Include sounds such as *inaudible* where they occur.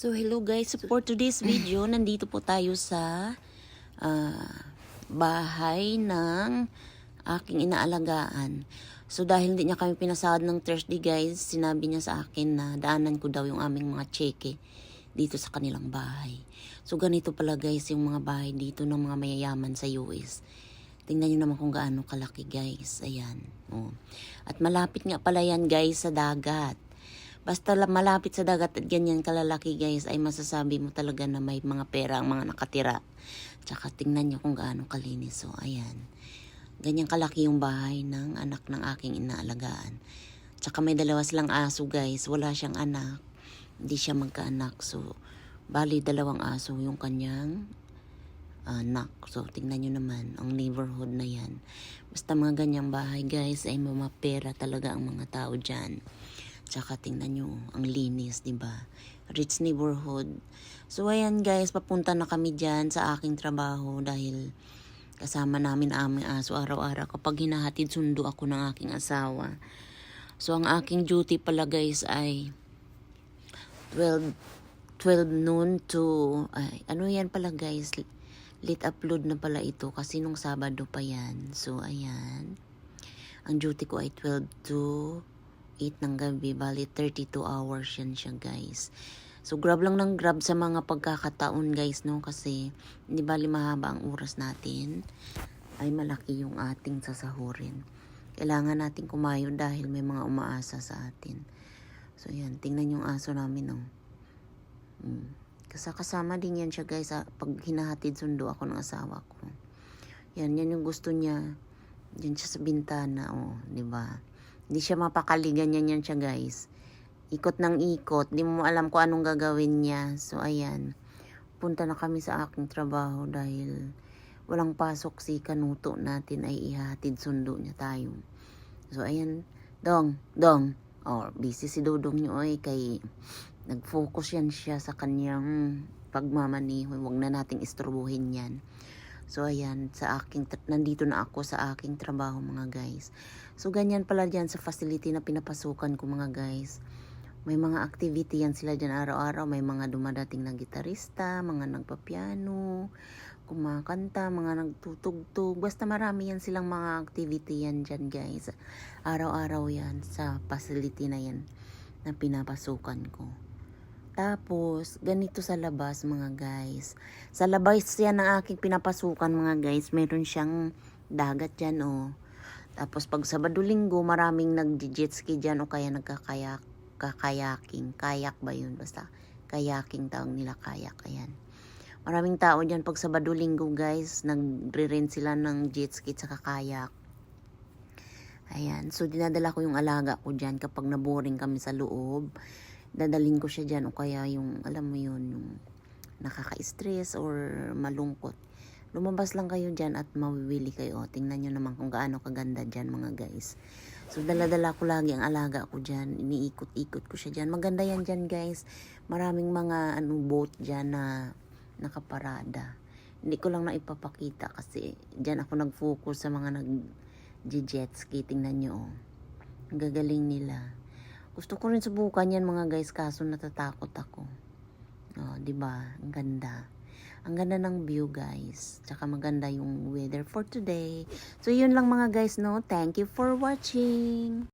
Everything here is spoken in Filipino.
So hello guys, for today's video, *clears throat* nandito po tayo sa ah, bahay ng aking inaalagaan. So dahil hindi niya kami pinasahod ng Thursday guys, sinabi niya sa akin na daanan ko daw yung aming mga cheque dito sa kanilang bahay. So ganito pala guys yung mga bahay dito ng mga mayayaman sa US. Tingnan nyo naman kung gaano kalaki guys. Ayan. Oh. At malapit nga pala yan guys sa dagat. Basta la- malapit sa dagat at ganyan kalalaki guys ay masasabi mo talaga na may mga pera ang mga nakatira. Tsaka tingnan nyo kung gaano kalinis. So ayan. Ganyan kalaki yung bahay ng anak ng aking inaalagaan. Tsaka may dalawa silang aso guys. Wala siyang anak. Hindi siya magkaanak. So bali dalawang aso yung kanyang anak. So, tingnan nyo naman, ang neighborhood na yan. Basta mga ganyang bahay, guys, ay mamapera talaga ang mga tao dyan. Tsaka tingnan nyo, ang linis, di ba? Rich neighborhood. So, ayan guys, papunta na kami dyan sa aking trabaho dahil kasama namin aming aso araw-araw kapag hinahatid sundo ako ng aking asawa. So, ang aking duty pala guys ay 12 12 noon to ay, ano yan pala guys late upload na pala ito kasi nung Sabado pa yan so ayan ang duty ko ay 12 to 8 ng gabi bali 32 hours yan siya guys so grab lang ng grab sa mga pagkakataon guys no kasi hindi bali mahaba ang oras natin ay malaki yung ating sasahurin kailangan natin kumayo dahil may mga umaasa sa atin so yan tingnan yung aso namin no Mm. Kasi kasama din yan siya guys ah, pag hinahatid sundo ako ng asawa ko. Yan, yan yung gusto niya. Yan siya sa bintana, oh, di ba? Hindi siya mapakali, ganyan yan siya guys. Ikot ng ikot, di mo alam kung anong gagawin niya. So ayan, punta na kami sa aking trabaho dahil walang pasok si kanuto natin ay ihatid sundo niya tayo. So ayan, dong, dong. Oh, busy si Dodong niyo ay kay nag-focus yan siya sa kanyang pagmamaniho. Huwag na nating istorbohin yan. So, ayan, sa aking, nandito na ako sa aking trabaho mga guys. So, ganyan pala dyan sa facility na pinapasukan ko mga guys. May mga activity yan sila dyan araw-araw. May mga dumadating na gitarista, mga nagpapiano, kumakanta, mga nagtutugtog. Basta marami yan silang mga activity yan dyan guys. Araw-araw yan sa facility na yan na pinapasukan ko. Tapos, ganito sa labas mga guys. Sa labas yan ng aking pinapasukan mga guys. Meron siyang dagat dyan oh. Tapos pag Sabado Linggo, maraming nag-jet ski dyan o kaya nagkakayak, kakayaking. Kayak ba yun? Basta kayaking tawag nila kayak. Ayan. Maraming tao dyan pag Sabado Linggo guys. Nagre-rent sila ng jet ski at kayak. Ayan. So, dinadala ko yung alaga ko dyan kapag naboring kami sa loob. Dadalhin ko siya dyan o kaya yung, alam mo yun, yung nakaka-stress or malungkot. Lumabas lang kayo dyan at mawiwili kayo. Tingnan nyo naman kung gaano kaganda dyan mga guys. So, dala-dala ko lagi ang alaga ko dyan. Iniikot-ikot ko siya dyan. Maganda yan dyan guys. Maraming mga ano, boat dyan na nakaparada. Hindi ko lang na ipapakita kasi dyan ako nag-focus sa mga nag jet ski. Tingnan nyo oh. Gagaling nila. Gusto ko rin subukan yan mga guys kaso natatakot ako. Oh, 'di ba? Ang ganda. Ang ganda ng view, guys. Tsaka maganda yung weather for today. So, yun lang mga guys, no? Thank you for watching.